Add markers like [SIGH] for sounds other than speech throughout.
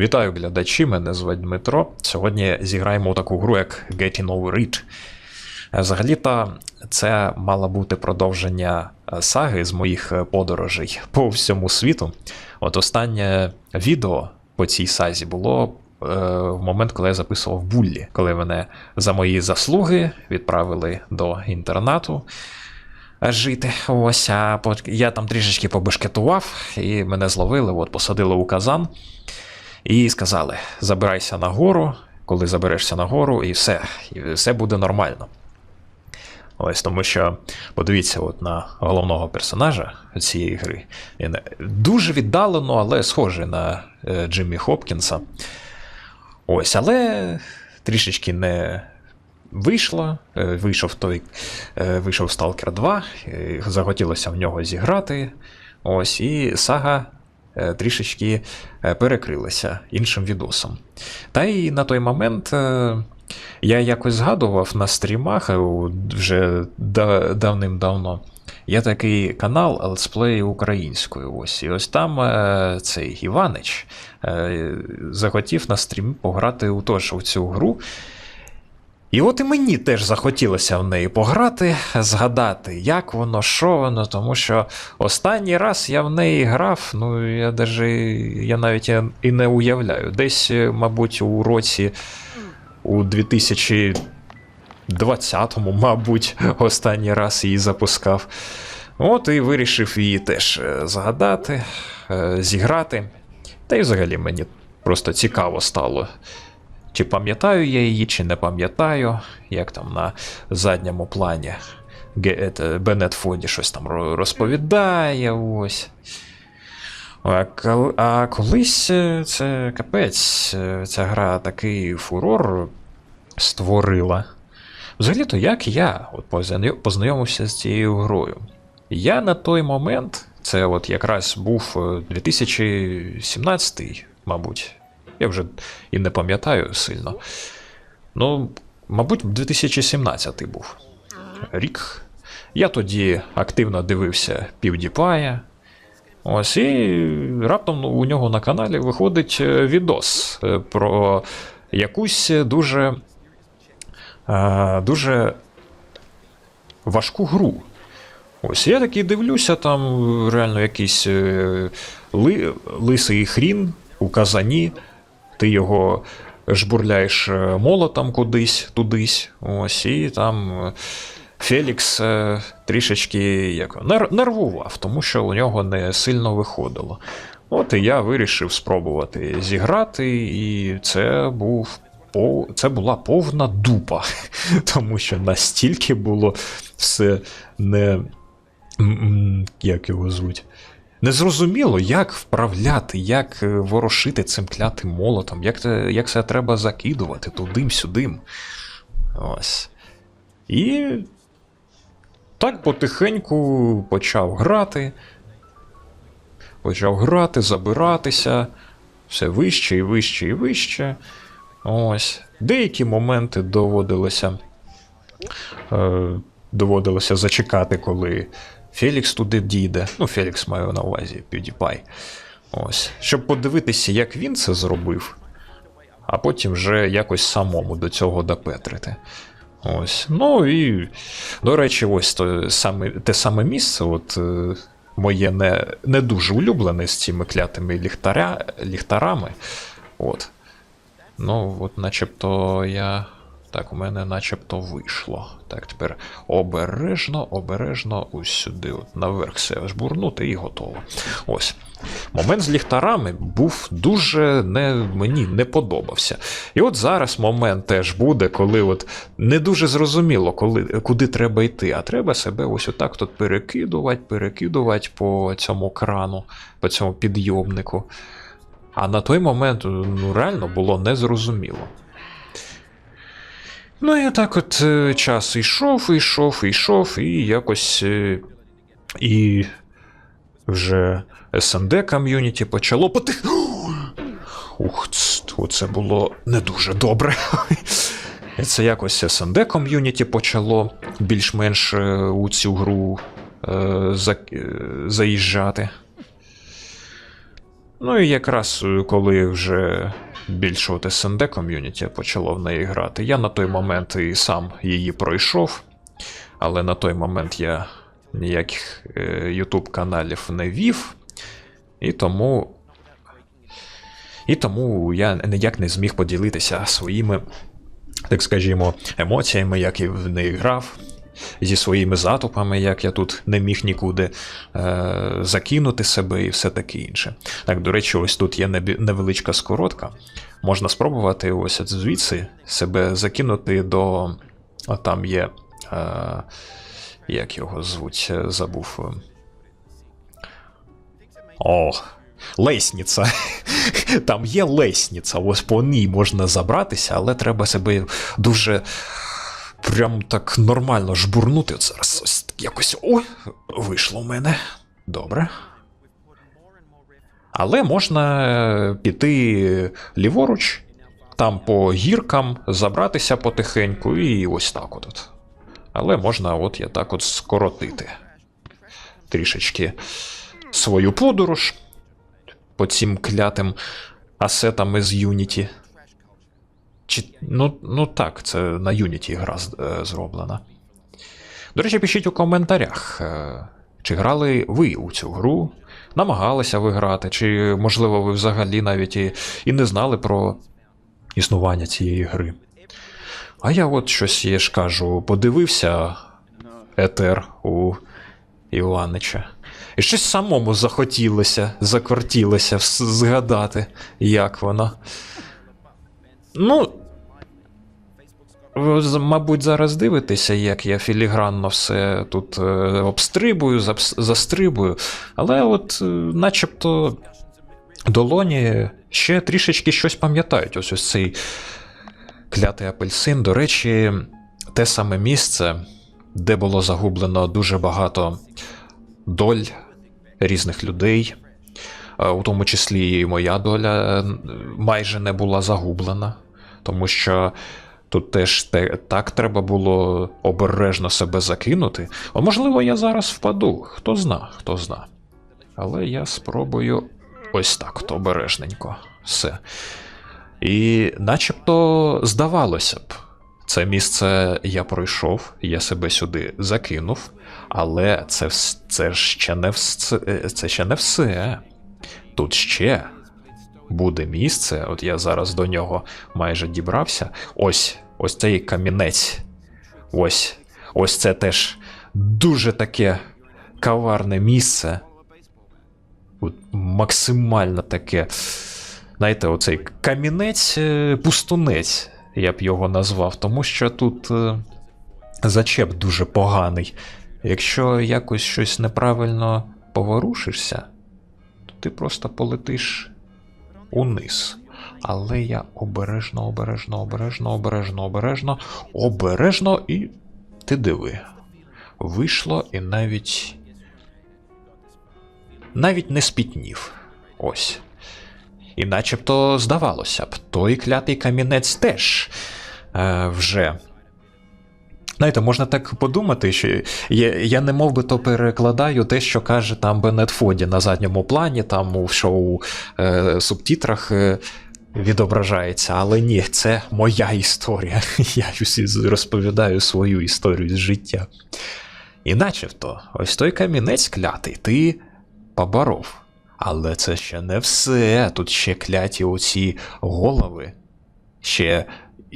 Вітаю глядачі, мене звати Дмитро. Сьогодні зіграємо у таку гру, як Getting Over It. Е, Взагалі-то це мало бути продовження е, саги з моїх е, подорожей по всьому світу. От останнє відео по цій сазі було е, в момент, коли я записував Буллі, коли мене за мої заслуги відправили до інтернату жити. Ось, а я там трішечки побешкетував, і мене зловили, от, посадили у казан. І сказали: забирайся на гору, коли заберешся на гору, і все, і все буде нормально. Ось тому що подивіться от на головного персонажа цієї гри. Він дуже віддалено, але схожий на е, Джиммі Хопкінса. Ось, але трішечки не вийшло. Е, Вийшов той, е, вийшов Stalker 2, е, захотілося в нього зіграти. Ось, і сага трішечки е, перекрилася іншим відосом. Та й на той момент е, я якось згадував на стрімах е, вже давним-давно. Є такий канал Летсплей українською. Ось. І ось там е, цей Іванич е, захотів на стрімі пограти у, тож, у цю гру. І от і мені теж захотілося в неї пограти, згадати, як воно, що воно, тому що останній раз я в неї грав, ну я даже, я навіть і- не уявляю. Десь, е, мабуть, у році у 2020-му, мабуть, останній раз її запускав. От і вирішив її теж е, згадати, е, зіграти. Та й взагалі мені просто цікаво стало. Чи пам'ятаю я її, чи не пам'ятаю, як там на задньому плані ете, Беннет Фоді щось там розповідає. Ось. А, кол- а колись е, це капець, е, ця гра такий фурор створила. Взагалі-то, як я от познайомився з цією грою? Я на той момент, це от якраз був е, 2017, мабуть. Я вже і не пам'ятаю сильно. Ну, мабуть, 2017 був рік. Я тоді активно дивився PewDiePie. Ось, і раптом ну, у нього на каналі виходить е, відос е, про якусь дуже, е, дуже важку гру. Ось я такий дивлюся, там реально якийсь ли, лисий хрін у казані, ти його жбурляєш е, молотом кудись, тудись. Ось, і там е, Фелікс е, трішечки як, нер- нервував, тому що у нього не сильно виходило. От і я вирішив спробувати зіграти, і це був. Це була повна дупа, [LAUGHS] тому що настільки було все не. Як його звуть? Незрозуміло, як вправляти, як е, ворошити цим клятим молотом, як це, як це треба закидувати тудим-сюдим. Ось. І так потихеньку почав грати. Почав грати, забиратися, все вище і вище і вище. Ось. Деякі моменти доводилося, е, доводилося зачекати, коли Фелікс туди дійде. Ну, Фелікс маю на увазі PewDiePie. Ось. Щоб подивитися, як він це зробив, а потім вже якось самому до цього допетрити. Ось. Ну і, до речі, ось то саме, те саме місце, от е, моє не, не дуже улюблене з цими клятими ліхтаря, ліхтарами. От. Ну, от начебто я. Так, у мене начебто вийшло. Так, тепер обережно, обережно ось сюди, от наверх все жбурнути і готово. Ось. Момент з ліхтарами був дуже не, мені не подобався. І от зараз момент теж буде, коли от не дуже зрозуміло, коли, куди треба йти, а треба себе ось отак тут перекидувати, перекидувати по цьому крану, по цьому підйомнику. А на той момент ну, реально було незрозуміло. Ну і так от е, час йшов, йшов, йшов, і якось. е, І вже SND ком'юніті почало потих. [GASPS] Ух, ц- оце було не дуже добре. [LAUGHS] Це якось SND ком'юніті почало більш-менш е, у цю гру е, за, заїжджати. Ну і якраз коли вже більше от СНД ком'юніті почало в неї грати, я на той момент і сам її пройшов, але на той момент я ніяких е, YouTube каналів не вів, і тому. І тому я ніяк не зміг поділитися своїми, так скажімо, емоціями, як я в неї грав, зі своїми затупами, як я тут не міг нікуди е, закинути себе і все таке інше. Так, до речі, ось тут є невеличка скоротка. Можна спробувати ось звідси себе закинути до. А там є. Е, як його звуть, е, забув. е. О, лесниця. [LAUGHS] Там є лесниця, ось по ній можна забратися, але треба себе дуже прям так нормально жбурнути. Зараз ось якось. Ой, вийшло в мене. Добре. Але можна е, піти ліворуч, там по гіркам забратися потихеньку, і ось так от. Але можна, от я так от скоротити трішечки свою подорож по цим клятим асетам із Unity. Чи, ну, ну так, це на Unity гра е, зроблена. До речі, пишіть у коментарях, е, чи грали ви у цю гру, намагалися ви грати, чи, можливо, ви взагалі навіть і, і не знали про існування цієї гри. А я от щось, я ж кажу, подивився етер у Іванича. І щось самому захотілося, закортілося згадати, як воно. Ну. Ви, мабуть, зараз дивитеся, як я філігранно все тут е, обстрибую, застрибую, але от е, начебто долоні ще трішечки щось пам'ятають. Ось ось цей клятий апельсин. До речі, те саме місце, де було загублено дуже багато доль різних людей, е, у тому числі і моя доля майже не була загублена, тому що. Тут теж те, так треба було обережно себе закинути. А можливо, я зараз впаду. Хто зна, хто зна. Але я спробую ось так, то обережненько. Все. І начебто здавалося б, це місце я пройшов, я себе сюди закинув, але це, це ще не все. Це ще не все. Тут ще буде місце, от я зараз до нього майже дібрався. Ось, ось цей камінець. Ось, ось це теж дуже таке каварне місце. От максимально таке. Знаєте, оцей камінець, е, я б його назвав, тому що тут е, зачеп дуже поганий. Якщо якось щось неправильно поворушишся, то ти просто полетиш униз. Але я обережно, обережно, обережно, обережно, обережно, обережно і ти диви. Вийшло і навіть. Навіть не спітнів. Ось. І начебто здавалося б, той клятий камінець теж е, вже. Знаєте, можна так подумати, що я, я не мов би то перекладаю те, що каже там Беннет Фоді на задньому плані, там у шоу е, субтитрах е, відображається. Але ні, це моя історія. [LAUGHS] Я усі розповідаю свою історію з життя. І начебто, ось той камінець клятий, ти поборов. Але це ще не все. Тут ще кляті оці голови. Ще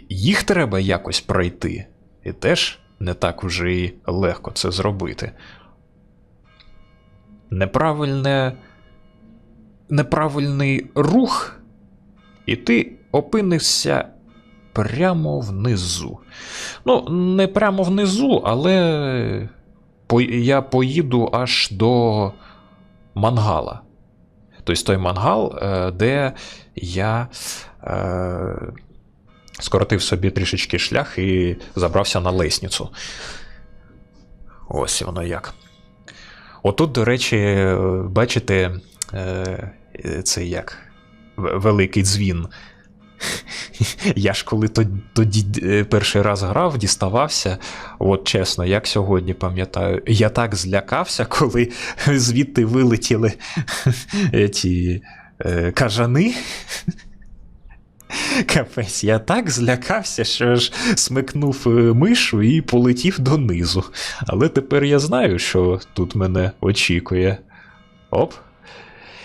їх треба якось пройти. І теж не так уже і легко це зробити. Неправильне. Неправильний рух, і ти опинишся прямо внизу. Ну, не прямо внизу, але я поїду аж до мангала. Тобто той мангал, е, де я е, скоротив собі трішечки шлях і забрався на лесницю. Ось воно як. Отут, до речі, бачите, е, це як великий дзвін. [LAUGHS] Я ж коли тод- тоді е, перший раз грав, діставався, от чесно, як сьогодні пам'ятаю, я так злякався, коли [LAUGHS] звідти вилетіли [LAUGHS] ті е, кажани. [LAUGHS] Капець, я так злякався, що ж смикнув е, мишу і полетів донизу. Але тепер я знаю, що тут мене очікує. Оп.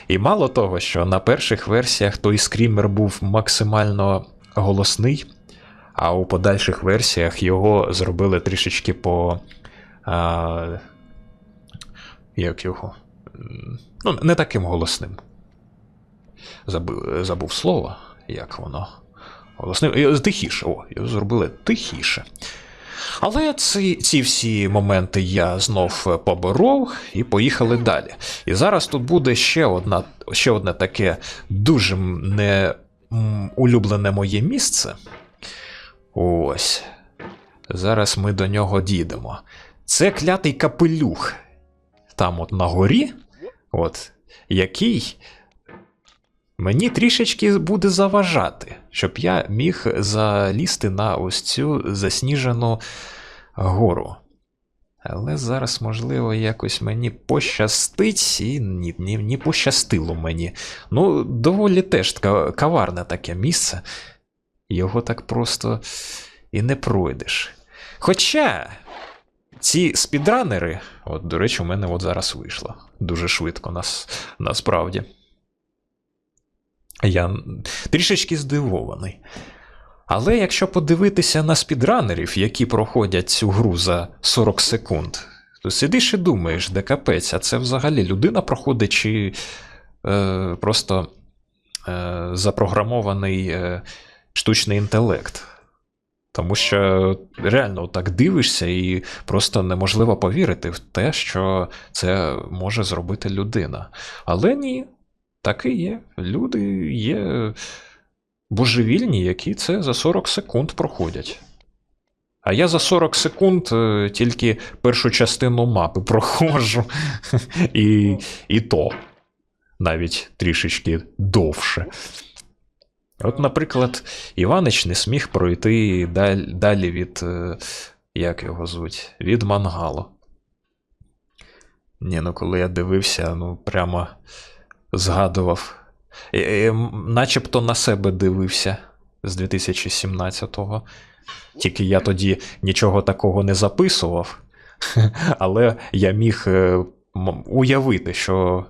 І мало того, що на перших версіях той скрімер був максимально голосний, а у подальших версіях його зробили трішечки по. А, як його? Ну, не таким голосним. Забув, забув слово, як воно. Голосним. е, Тихіше. О, зробили тихіше. Але ці, ці всі моменти я знов поборов і поїхали далі. І зараз тут буде ще, одна, ще одне таке дуже не улюблене моє місце. Ось. Зараз ми до нього дійдемо. Це клятий капелюх. Там, от на горі, от, який мені трішечки буде заважати, щоб я міг залізти на ось цю засніжену гору. Але зараз, можливо, якось мені пощастить, і ні, ні, ні пощастило мені. Ну, доволі теж каварне таке місце. Його так просто і не пройдеш. Хоча ці спідранери, от, до речі, у мене от зараз вийшло. Дуже швидко нас, насправді. Я трішечки здивований. Але якщо подивитися на спідранерів, які проходять цю гру за 40 секунд, то сидиш і думаєш, де капець, а це взагалі людина проходить чи е, просто е, запрограмований е, штучний інтелект. Тому що реально так дивишся, і просто неможливо повірити в те, що це може зробити людина. Але ні, так і є. Люди є божевільні, які це за 40 секунд проходять. А я за 40 секунд е, тільки першу частину мапи проходжу. І, і то навіть трішечки довше. От, наприклад, Іванич не сміг пройти далі від. е, Як його звуть? Від мангалу. Ні, ну коли я дивився, ну прямо згадував. Е, м, Начебто на себе дивився з 2017-го. Тільки я тоді нічого такого не записував, [LAUGHS] але я міг е, уявити, що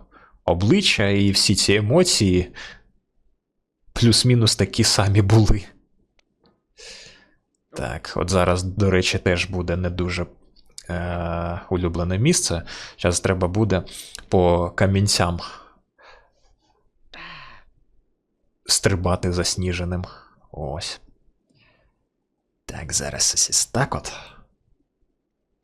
обличчя і всі ці емоції плюс-мінус такі самі були. Так, от зараз, до речі, теж буде не дуже е, улюблене місце. Зараз треба буде по камінцям стрибати засніженим. Ось. Так, зараз ось так от.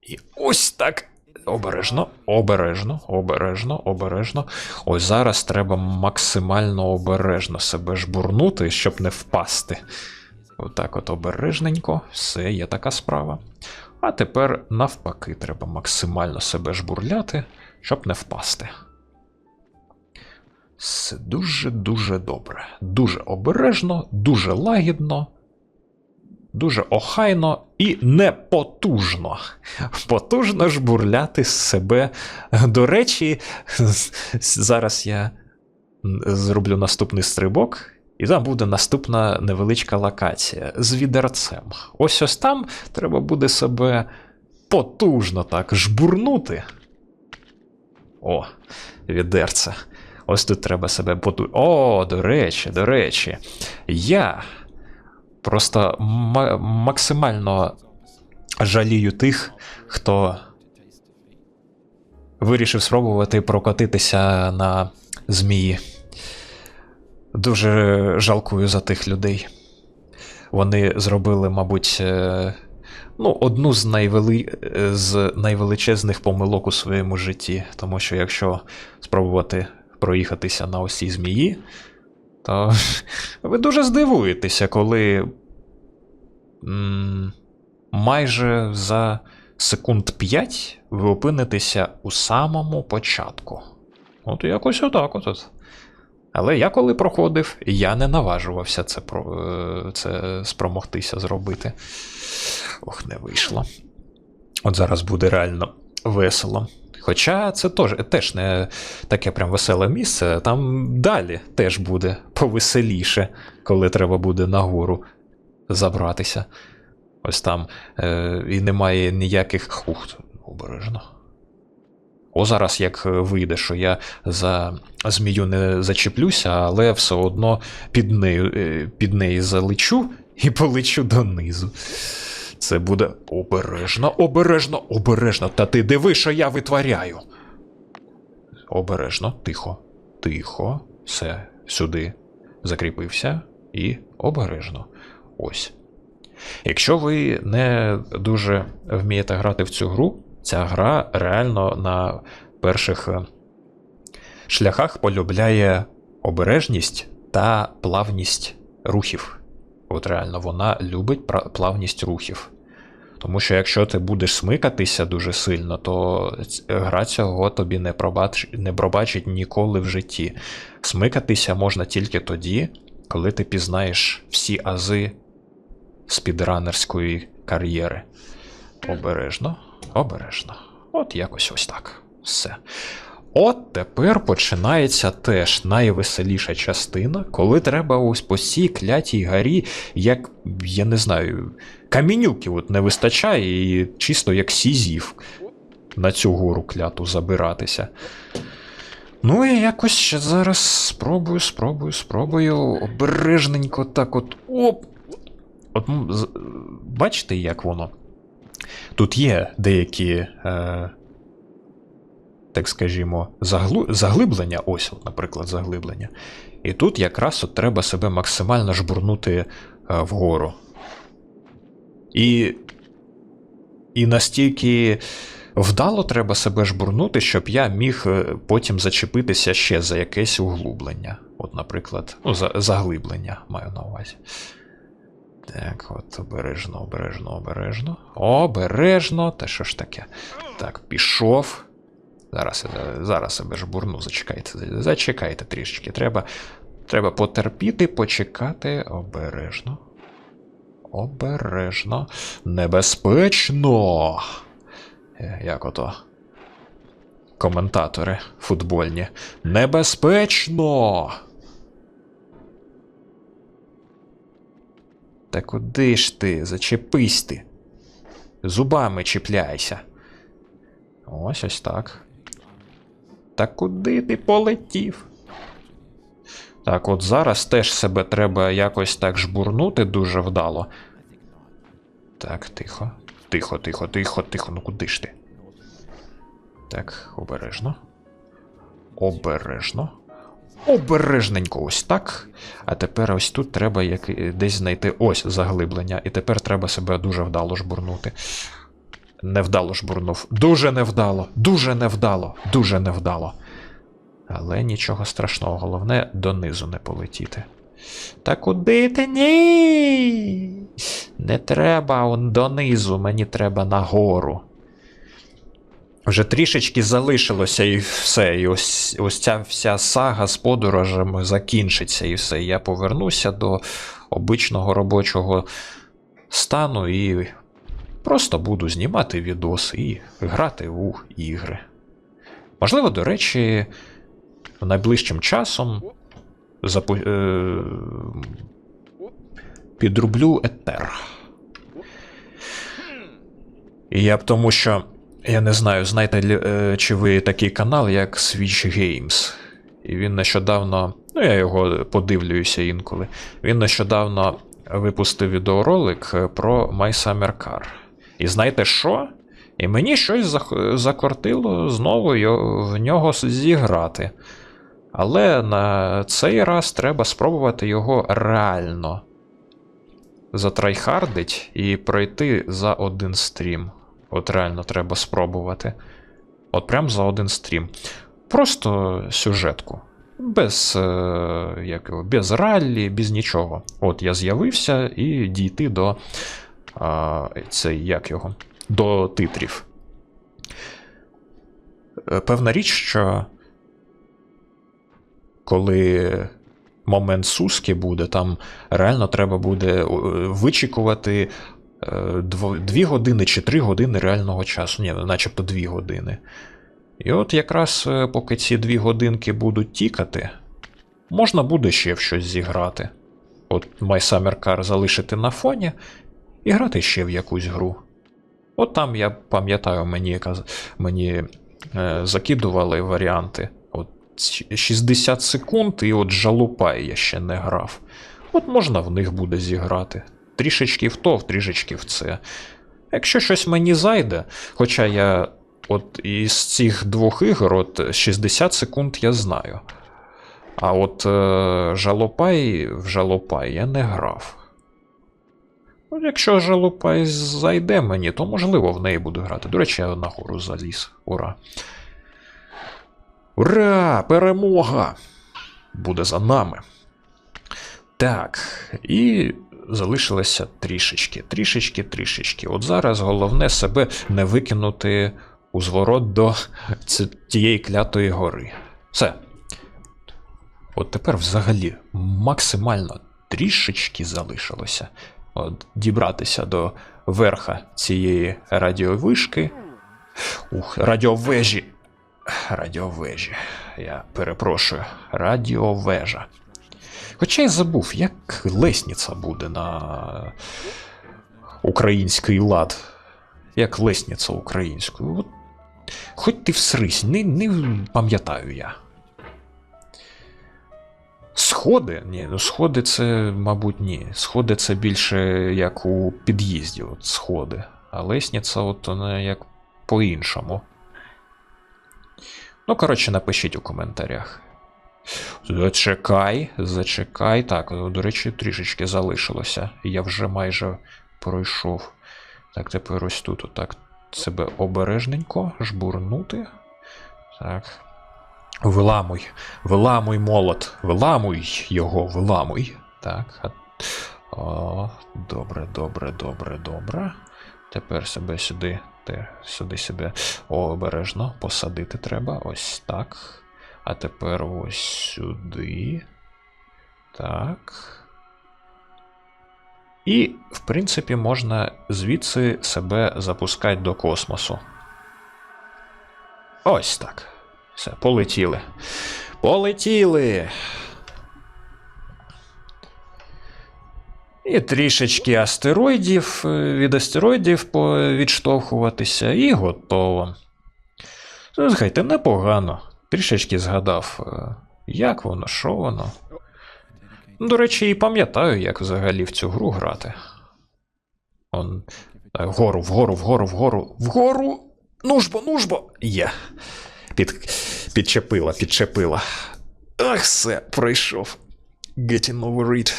І ось так. Обережно, обережно, обережно, обережно. Ось зараз треба максимально обережно себе жбурнути, щоб не впасти. Отак от обережненько, все, є така справа. А тепер навпаки, треба максимально себе жбурляти, щоб не впасти. Все дуже-дуже добре. Дуже обережно, дуже лагідно, дуже охайно і непотужно. Потужно жбурляти з себе. До речі, зараз я зроблю наступний стрибок, і там буде наступна невеличка локація з відерцем. Ось ось там треба буде себе потужно так жбурнути. О, відерце. Ось тут треба себе поту. О, до речі, до речі. Я просто ма- максимально жалію тих, хто вирішив спробувати прокотитися на змії. Дуже жалкую за тих людей. Вони зробили, мабуть, е, ну, одну з, найвели... е, з найвеличезних помилок у своєму житті. Тому що якщо спробувати проїхатися на ось цій змії, то [LAUGHS] ви дуже здивуєтеся, коли майже за секунд 5 ви опинитеся у самому початку. От якось отак от. Але я коли проходив, я не наважувався це, е, це спромогтися зробити. Ох, не вийшло. От зараз буде реально весело. Хоча це теж, теж не таке прям веселе місце, там далі теж буде повеселіше, коли треба буде нагору забратися. Ось там. Е, і немає ніяких. Ух, обережно. О, зараз як вийде, що я за змію не зачеплюся, але все одно під нею, е, під неї залечу і полечу донизу. Це буде обережно, обережно, обережно. Та ти диви, що я витворяю. Обережно, тихо, тихо. Все, сюди закріпився і обережно. Ось. Якщо ви не дуже вмієте грати в цю гру, ця гра реально на перших е, шляхах полюбляє обережність та плавність рухів. От реально вона любить плавність рухів. Тому що якщо ти будеш смикатися дуже сильно, то гра цього тобі не, пробач... не пробачить ніколи в житті. Смикатися можна тільки тоді, коли ти пізнаєш всі ази спідранерської кар'єри. Обережно, обережно. От якось ось так. Все. От тепер починається теж найвеселіша частина, коли треба ось по цій клятій горі, як, я не знаю, камінюків от не вистачає, і чисто як сізів на цю гору кляту забиратися. Ну і якось ще зараз спробую, спробую, спробую. Обережненько так от. Оп! От бачите, як воно? Тут є деякі, е, так скажімо, заглу, заглиблення, ось, от, наприклад, заглиблення. І тут якраз от треба себе максимально жбурнути е, вгору. І, і настільки вдало треба себе жбурнути, щоб я міг е, потім зачепитися ще за якесь углублення. От, наприклад, ну, за, заглиблення маю на увазі. Так, от обережно, обережно, обережно. Обережно. Та що ж таке? Так, пішов. Зараз, зараз себе ж бурну, зачекайте. Зачекайте трішечки. Треба, треба потерпіти, почекати. Обережно. Обережно. Небезпечно. Е, Як ото? Коментатори футбольні. Небезпечно! Та куди ж ти? Зачепись ти. Зубами чіпляйся. Ось ось так. Та куди ти полетів? Так, от зараз теж себе треба якось так жбурнути дуже вдало. Так, тихо. Тихо, тихо, тихо, тихо. Ну куди ж ти? Так, обережно. Обережно. Обережненько ось так. А тепер ось тут треба як... десь знайти ось заглиблення. І тепер треба себе дуже вдало жбурнути. Невдало жбурнув. Дуже невдало, дуже невдало, дуже невдало. Але нічого страшного, головне донизу не полетіти. Та куди ти? Ні. Не треба донизу, мені треба нагору. Вже трішечки залишилося і все. І ось, ось ця вся сага з подорожами закінчиться, і все. Я повернуся до обичного робочого стану і просто буду знімати відоси і грати у ігри. Можливо, до речі, найближчим часом запу... е... підрублю етер. І я б тому що. Я не знаю, знаєте, е, чи ви такий канал, як Switch Games. І він нещодавно. Ну, я його подивлююся інколи. Він нещодавно випустив відеоролик е, про My Summer Car. І знаєте що? І мені щось закортило знову в нього зіграти. Але на цей раз треба спробувати його реально затрайхардить і пройти за один стрім. От реально треба спробувати. От прям за один стрім. Просто сюжетку. Без, е, як його, без раллі, без нічого. От я з'явився і дійти до. А, цей, як його, до титрів. Е, Певна річ, що коли момент суски буде, там реально треба буде е, вичікувати е, дво- дві години чи три години реального часу. Ні, начебто дві години. І от якраз е, поки ці дві годинки будуть тікати, можна буде ще в щось зіграти. От My Summer Car залишити на фоні і грати ще в якусь гру. От там я пам'ятаю, мені, мені е, закидували варіанти. От 60 секунд, і от жалупай я ще не грав. От можна в них буде зіграти. Трішечки в то, трішечки в це. Якщо щось мені зайде, хоча я от із цих двох ігор, от 60 секунд я знаю. А от е, жалопай в жалопай я не грав. Ну, якщо жалопай зайде мені, то можливо в неї буду грати. До речі, я нагору заліз. Ура! Ура! Перемога! Буде за нами. Так, і залишилося трішечки, трішечки, трішечки. От зараз головне себе не викинути у зворот до тієї клятої гори. Все. От тепер взагалі максимально трішечки залишилося. От, дібратися до верха цієї радіовишки. Ух, радіовежі. Радіовежі. Я перепрошую. Радіовежа. Хоча я забув, як лесніця буде на український лад. Як лесніця українською. От, хоч ти всрись, не, не пам'ятаю я. Сходи? Ні, ну сходи це, мабуть, ні. Сходи це більше як у під'їзді, от сходи. А лесніця, от вона як по-іншому. Ну, коротше, напишіть у коментарях. Зачекай, зачекай. Так, ну, до речі, трішечки залишилося. Я вже майже пройшов. Так, тепер ось тут отак себе обережненько жбурнути. Так. Виламуй, виламуй молот, виламуй його, виламуй. Так. О, добре, добре, добре, добре. Тепер себе сюди, те, сюди себе обережно посадити треба. Ось так. А тепер ось сюди. Так. І, в принципі, можна звідси себе запускати до космосу. Ось так. Все, полетіли. Полетіли. І трішечки астероїдів, е, від астероїдів відштовхуватися, і готово. Слухайте, непогано. Трішечки згадав, е, як воно, що воно. Ну, До речі, і пам'ятаю, як взагалі в цю гру грати. Он. Вгору, вгору, вгору, вгору, вгору. Нужбо, нужбо. Є. Під, підчепила, підчепила. Ах, все, пройшов. Getting over it.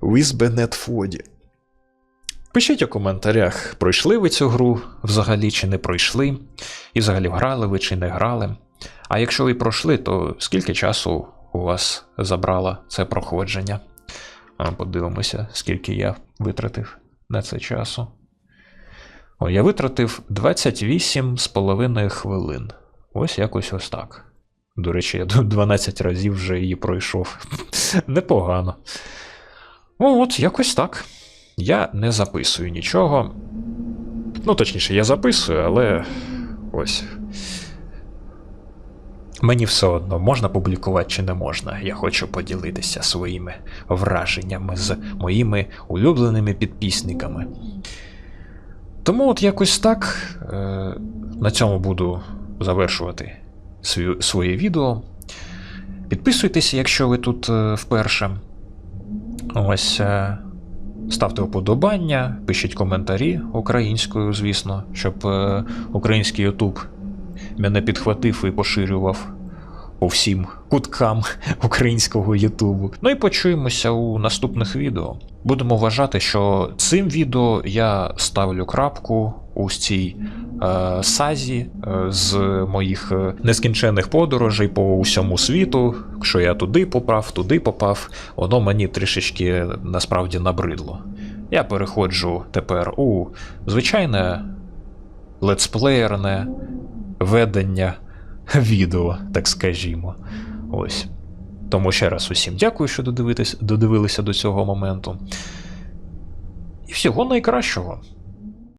With Bennett Фоді. Пишіть у коментарях, пройшли ви цю гру взагалі чи не пройшли, і взагалі грали ви чи не грали. А якщо ви пройшли, то скільки часу у вас забрало це проходження? Подивимося, скільки я витратив на це часу. О, я витратив 28,5 хвилин. Ось якось ось так. До речі, я тут 12 разів вже її пройшов. [LAUGHS] Непогано. Ну, от, якось так. Я не записую нічого. Ну, точніше, я записую, але ось. Мені все одно, можна публікувати чи не можна. Я хочу поділитися своїми враженнями з моїми улюбленими підписниками. Тому от якось так. Е, на цьому буду завершувати своє відео. Підписуйтеся, якщо ви тут е, вперше. Ось. Е, ставте вподобання, пишіть коментарі українською, звісно, щоб е, український YouTube мене підхватив і поширював по всім куткам [LAUGHS] українського Ютубу. Ну і почуємося у наступних відео. Будемо вважати, що цим відео я ставлю крапку у цій е, сазі е, з моїх е, нескінченних подорожей по усьому світу. Що я туди попав, туди попав, воно мені трішечки насправді набридло. Я переходжу тепер у звичайне летсплеєрне ведення [LAUGHS] відео, так скажімо. Ось. Тому ще раз усім дякую, що додивилися до цього моменту. І всього найкращого.